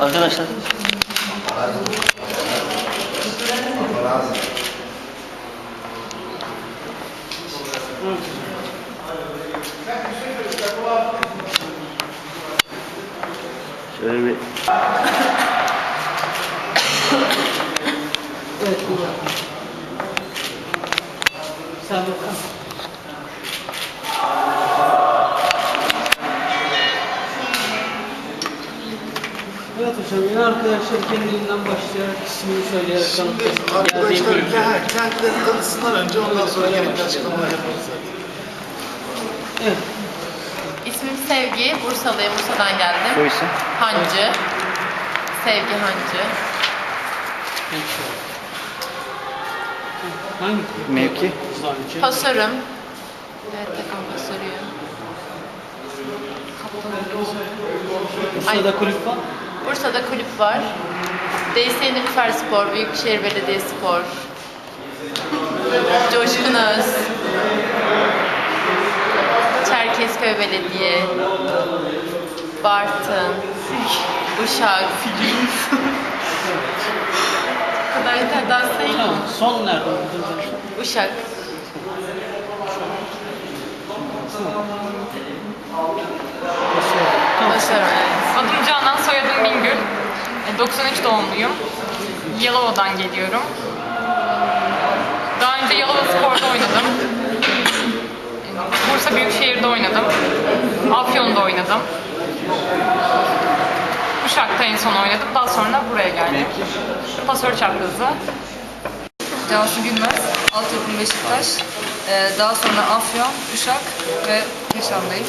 Arkadaşlar. Şöyle bir Evet, buyurun. Sen bakalım. Evet hocam, yine arkadaşlar kendiliğinden başlayarak ismini söyleyerek Şimdi tanıtıyorsunuz. arkadaşlar Geldiği bilgi. ke- kendilerini tanısınlar önce ondan sonra gerekli açıklamalar yaparız zaten. Evet. İsmim Sevgi, Bursalıyım, Bursa'dan geldim. soy isim. Hancı. Sevgi Hancı. Hangi? Mevki? Pasörüm. Evet, takım pasörüyüm. Bursa'da kulüp var. Bursa'da kulüp var. DSİ Nilüfer Spor, Büyükşehir Belediyespor. Coşkun Öz. Çerkezköy Belediye. Bartın. Uşak. Bu kadar yeter, daha sayayım Tamam, son nerede? Uşak. Tamam. Başarım, evet. Adım Canan, soyadım Bingül. E, 93 doğumluyum. Yalova'dan geliyorum. Daha önce Yalova Spor'da oynadım. E, Bursa Büyükşehir'de oynadım. Afyon'da oynadım. Uşak'ta en son oynadım. Daha sonra buraya geldim. Pasör çaprazı. Cansu Gülmez, altyapım Beşiktaş. Ee, daha sonra Afyon, Uşak ve Keşan'dayım.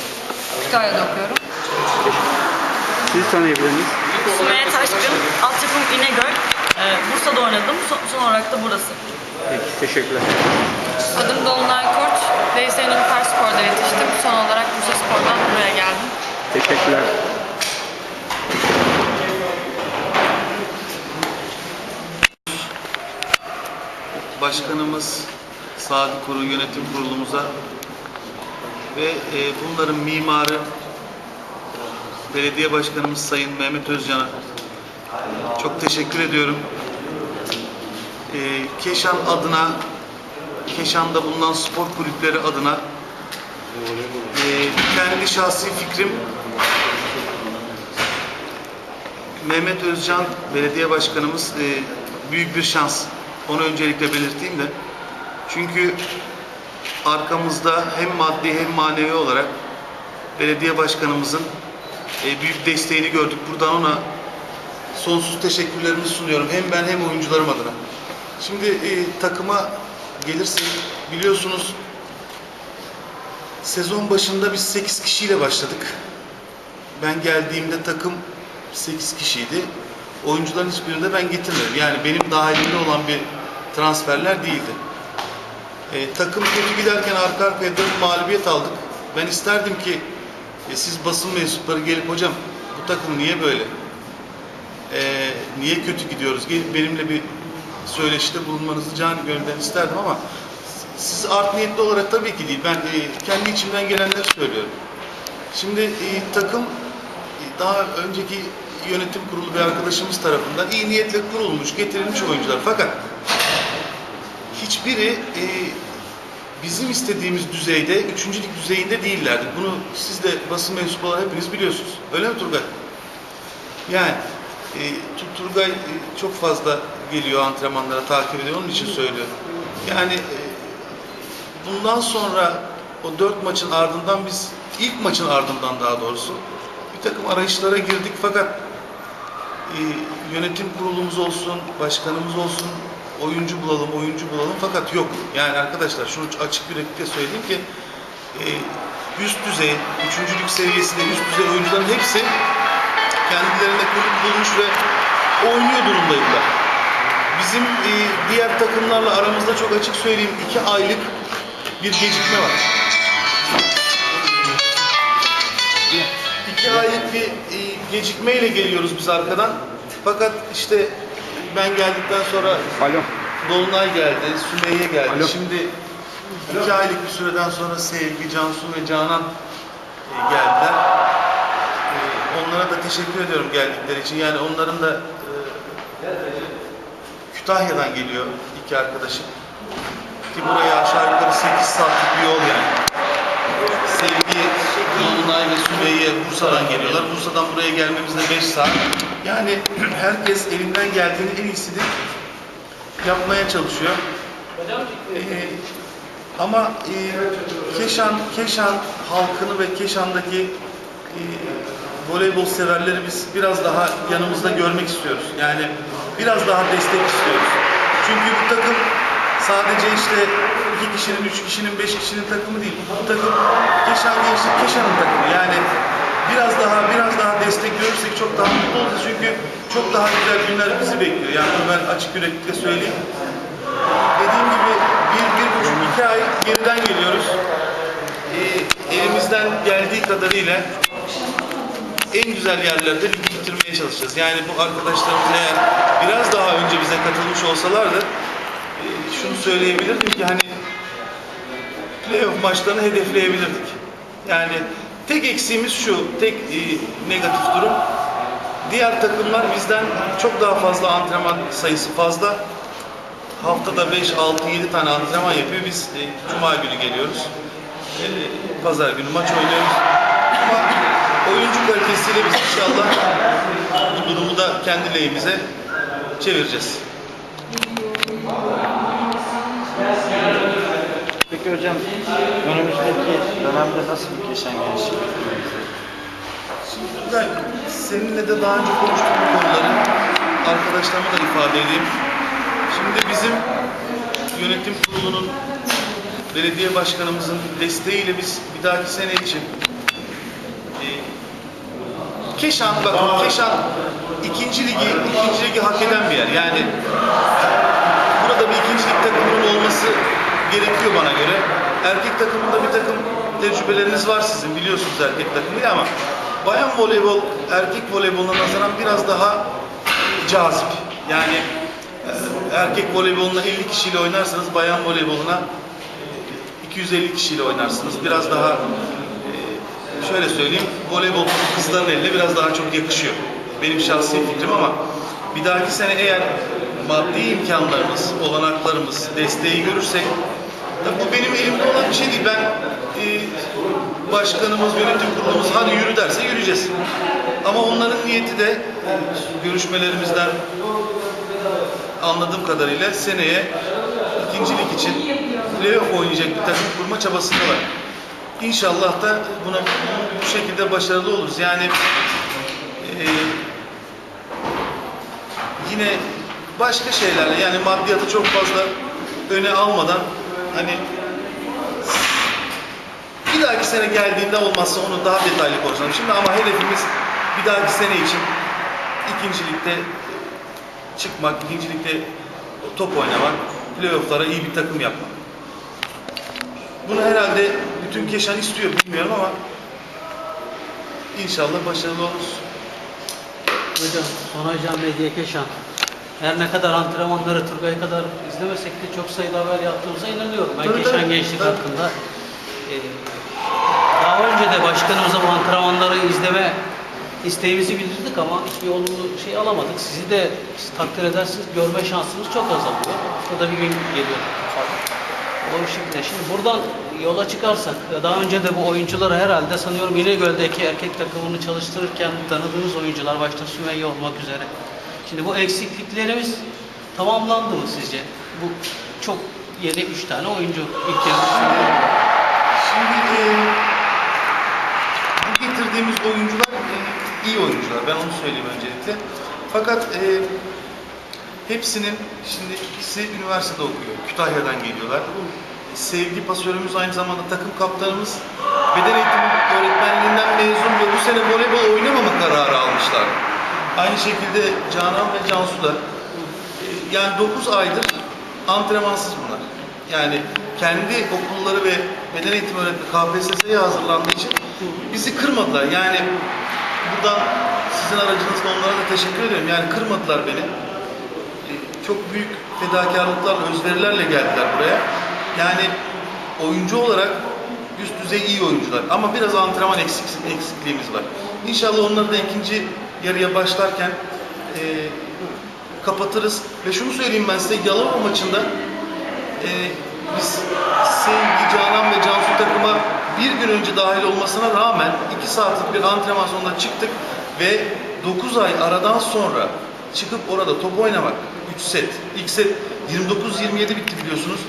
Kütahya'da okuyorum. Sizi tanıyabilir miyiz? Sümeyye Taşkın, altyapım İnegöl. Ee, Bursa'da oynadım. Son, son olarak da burası. Peki, teşekkürler. Adım Dolunay Koç. DSİ Nilüfer Spor'da yetiştim. Son olarak Bursa Spor'dan buraya geldim. Teşekkürler. Başkanımız Sadi Kuru Yönetim Kurulumuza ve e, bunların mimarı Belediye Başkanımız Sayın Mehmet Özcan'a çok teşekkür ediyorum. E, Keşan adına, Keşan'da bulunan spor kulüpleri adına e, kendi şahsi fikrim Mehmet Özcan Belediye Başkanımız e, büyük bir şans. Onu öncelikle belirteyim de. Çünkü arkamızda hem maddi hem manevi olarak belediye başkanımızın e, büyük desteğini gördük. Buradan ona sonsuz teşekkürlerimi sunuyorum. Hem ben hem oyuncularım adına. Şimdi e, takıma gelirsek biliyorsunuz sezon başında biz 8 kişiyle başladık. Ben geldiğimde takım 8 kişiydi. Oyuncuların hiçbirini de ben getirmedim. Yani benim dahilimde olan bir transferler değildi. E, takım kötü giderken arka arkaya dört mağlubiyet aldık. Ben isterdim ki e, siz basın mensupları gelip hocam bu takım niye böyle? E, niye kötü gidiyoruz? Gelip benimle bir söyleşide bulunmanızı can gönülden isterdim ama siz art niyetli olarak tabii ki değil. Ben e, kendi içimden gelenleri söylüyorum. Şimdi e, takım e, daha önceki yönetim kurulu bir arkadaşımız tarafından iyi niyetle kurulmuş, getirilmiş oyuncular. Fakat hiçbiri e, bizim istediğimiz düzeyde, üçüncülük düzeyinde değillerdi. Bunu siz de basın mensubu olarak hepiniz biliyorsunuz. Öyle mi Turgay? Yani e, Tur- Turgay e, çok fazla geliyor antrenmanlara, takip ediyor. Onun için söylüyorum. Yani e, bundan sonra o dört maçın ardından biz, ilk maçın ardından daha doğrusu bir takım arayışlara girdik fakat e, yönetim kurulumuz olsun, başkanımız olsun, oyuncu bulalım, oyuncu bulalım fakat yok. Yani arkadaşlar şunu açık yürekli söyleyeyim ki e, üst düzey, üçüncülük seviyesinde üst düzey oyuncuların hepsi kendilerine kulüp bulmuş ve oynuyor durumdaydılar. Bizim e, diğer takımlarla aramızda çok açık söyleyeyim iki aylık bir gecikme var. İki aylık bir e, gecikmeyle geliyoruz biz arkadan. Fakat işte ben geldikten sonra Alo. Dolunay geldi, Sümeyye geldi. Alo. Şimdi iki aylık bir süreden sonra Sevgi, Cansu ve Canan e, geldiler. E, onlara da teşekkür ediyorum geldikleri için. Yani onların da e, Kütahya'dan geliyor iki arkadaşım. Ki buraya aşağı yukarı 8 saatlik bir yol yani. Sevgi, Dolunay ve Sümeyye Bursa'dan geliyorlar. Bursa'dan buraya gelmemizde 5 saat. Yani herkes elinden geldiğini en iyisini yapmaya çalışıyor. Ee, ama e, Keşan, Keşan halkını ve Keşan'daki e, voleybol severleri biz biraz daha yanımızda görmek istiyoruz. Yani biraz daha destek istiyoruz. Çünkü bu takım sadece işte iki kişinin, üç kişinin, beş kişinin takımı değil. Bu takım Keşan Gençlik, Keşan'ın takımı. Yani biraz daha biraz daha destek görürsek çok daha mutlu olacağız. Çünkü çok daha güzel günler bizi bekliyor. Yani ben açık yüreklilikle söyleyeyim. Dediğim gibi bir, bir buçuk, iki ay geriden geliyoruz. Ee, elimizden geldiği kadarıyla en güzel yerlerde ligi bitirmeye çalışacağız. Yani bu arkadaşlarımız eğer biraz daha önce bize katılmış olsalardı e, şunu söyleyebilirdim ki hani playoff maçlarını hedefleyebilirdik. Yani tek eksiğimiz şu, tek e, negatif durum diğer takımlar bizden çok daha fazla antrenman sayısı fazla. Haftada 5, 6, 7 tane antrenman yapıyor. Biz e, Cuma günü geliyoruz. E, Pazar günü maç oynuyoruz. Ama oyuncu kalitesiyle biz inşallah bu durumu da kendi lehimize çevireceğiz. Peki hocam önümüzdeki dönemde nasıl bir Keşan Gençlik Ben seninle de daha önce konuştuğum konuları arkadaşlarıma da ifade edeyim. Şimdi bizim yönetim kurulunun belediye başkanımızın desteğiyle biz bir dahaki sene için e, Keşan, bakın Keşan ikinci ligi, ikinci ligi hak eden bir yer. Yani burada bir ikinci lig takımının olması gerekiyor bana göre. Erkek takımında bir takım tecrübeleriniz var sizin biliyorsunuz erkek takımı ama bayan voleybol erkek voleyboluna nazaran biraz daha cazip. Yani e, erkek voleyboluna 50 kişiyle oynarsanız bayan voleyboluna e, 250 kişiyle oynarsınız. Biraz daha e, şöyle söyleyeyim voleybol kızların eline biraz daha çok yakışıyor. Benim şahsi fikrim ama bir dahaki sene eğer maddi imkanlarımız, olanaklarımız, desteği görürsek bu benim elimde olan bir şey değil. Ben e, başkanımız, yönetim kurulumuz hadi yürü derse yürüyeceğiz. Ama onların niyeti de görüşmelerimizden anladığım kadarıyla seneye ikincilik için playoff oynayacak bir takım kurma çabasındalar. İnşallah da buna bu şekilde başarılı oluruz. Yani e, yine başka şeylerle yani maddiyatı çok fazla öne almadan hani bir dahaki sene geldiğinde olmazsa onu daha detaylı konuşalım. Şimdi ama hedefimiz bir dahaki sene için ikincilikte çıkmak, ikincilikte top oynamak, playofflara iyi bir takım yapmak. Bunu herhalde bütün Keşan istiyor bilmiyorum ama inşallah başarılı oluruz. Hocam, Sonay Can Medya Keşan. Her ne kadar antrenmanları Turgay kadar izlemesek de çok sayıda haber yaptığımıza inanıyorum. Ben Tabii, tabii. Gençlik Tabii. hakkında. e, daha önce de başkanımıza bu antrenmanları izleme isteğimizi bildirdik ama hiçbir olumlu şey alamadık. Sizi de siz takdir edersiniz görme şansımız çok azalıyor. O da bir gün geliyor. O şekilde. Şimdi buradan yola çıkarsak, daha önce de bu oyuncuları herhalde sanıyorum İnegöl'deki erkek takımını çalıştırırken tanıdığınız oyuncular başta Sümeyye olmak üzere. Şimdi bu eksikliklerimiz tamamlandı mı sizce? Bu çok yeni üç tane oyuncu ilk yarı Şimdi e, bu getirdiğimiz oyuncular e, iyi oyuncular. Ben onu söyleyeyim öncelikle. Fakat e, hepsinin şimdi ikisi üniversitede okuyor. Kütahya'dan geliyorlar. Sevgi pasörümüz aynı zamanda takım kaptanımız beden eğitimi öğretmenliğinden mezun ve bu sene voleybol oynamama kararı almışlar. Aynı şekilde Canan ve Cansu da e, yani 9 aydır antrenmansız bunlar. Yani kendi okulları ve beden eğitimi öğretmeni KPSS'ye hazırlandığı için bizi kırmadılar. Yani buradan sizin aracınızla onlara da teşekkür ediyorum. Yani kırmadılar beni. E, Çok büyük fedakarlıklarla, özverilerle geldiler buraya. Yani oyuncu olarak üst düzey iyi oyuncular. Ama biraz antrenman eksik, eksikliğimiz var. İnşallah onları da ikinci yarıya başlarken e, kapatırız. Ve şunu söyleyeyim ben size, Yalova maçında e, biz Sevgi, Canan ve Cansu takıma bir gün önce dahil olmasına rağmen 2 saatlik bir antrenman sonunda çıktık ve 9 ay aradan sonra çıkıp orada top oynamak 3 set. İlk set 29-27 bitti biliyorsunuz.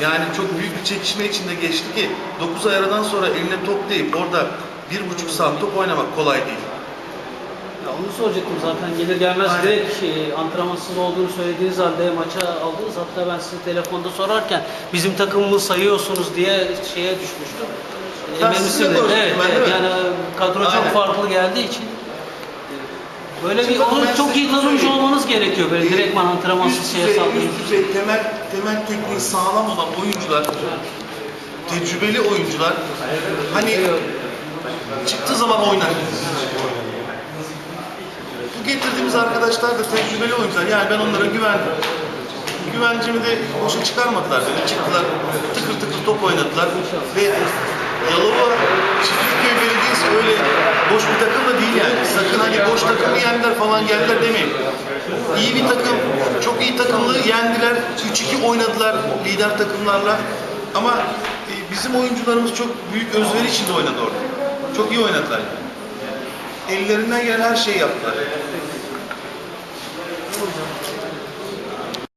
Yani çok büyük bir çekişme içinde geçti ki 9 ay aradan sonra eline top deyip orada bir buçuk saat top oynamak kolay değil. Ya onu soracaktım zaten gelir gelmez Aynen. direkt e, antrenmansız olduğunu söylediğiniz halde maça aldınız. Hatta ben size telefonda sorarken bizim takımımı sayıyorsunuz diye şeye düşmüştüm. Ben Emin Evet, evet. yani kadro çok Aynen. farklı geldiği için e, böyle bir Şimdi bakın onu çok iyi tanımış olmanız gerekiyor böyle Ee, direktman antrenmansız şeye saldırınca. üst düzey temel, temel tekniği sağlam olan oyuncular, tecrübeli oyuncular hani çıktığı zaman oynar. Getirdiğimiz arkadaşlar da tecrübeli oyuncular. Yani ben onlara güvendim. Güvencimi de boşa çıkarmadılar beni. Çıktılar, tıkır tıkır top oynadılar. Ve Yalova Çiftlikköy Belediyesi öyle boş bir takım da değil yani. Sakın hani boş takımı yendiler falan geldiler demeyin. İyi bir takım, çok iyi takımlı yendiler. 3-2 oynadılar lider takımlarla. Ama e, bizim oyuncularımız çok büyük özveri içinde oynadı orada. Çok iyi oynadılar. Ellerinden gelen her şeyi yaptılar.